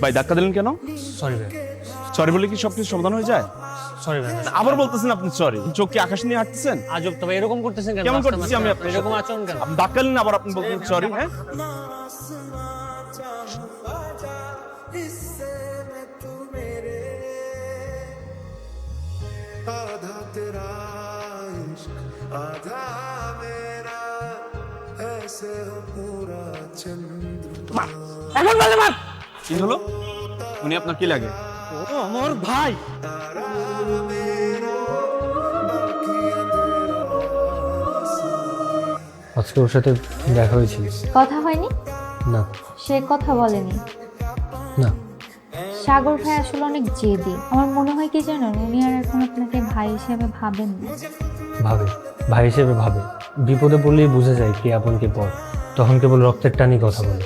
ভাই ধাক্কা দিলেন কেন সরি ভাই সরি বলে কি সবকিছু সমাধান হয়ে যায় সরি ভাই আবার বলতেছেন আপনি সরি চোখ কি আকাশ নিয়ে হাঁটতেছেন আজব তবে এরকম করতেছেন কেন কেমন রাস্তার করতেছি আমি মাঝখানে? আপনার এরকম সাথে? আচরণ কেন আপনি ধাক্কা দিলেন আবার আপনি বলতেন সরি হ্যাঁ आधा तेरा इश्क आधा मेरा ऐसे हो पूरा এখন বলে কি হলো? উনি আপনার কি লাগে? ও আমার ভাই। আজকে ওর সাথে দেখা হয়েছিল। কথা হয়নি? না। সে কথা বলেনি? না। সাগর ভাই আসলে অনেক জেদি। আমার মনে হয় কি যেন উনি আর এখন আপনাকে ভাই হিসেবে ভাবেন না। ভাবে। ভাই হিসেবে ভাবে। বিপদে পড়লেই বুঝে যায় কে আপন কে পর তখন কেবল রক্তের টানি কথা বলে।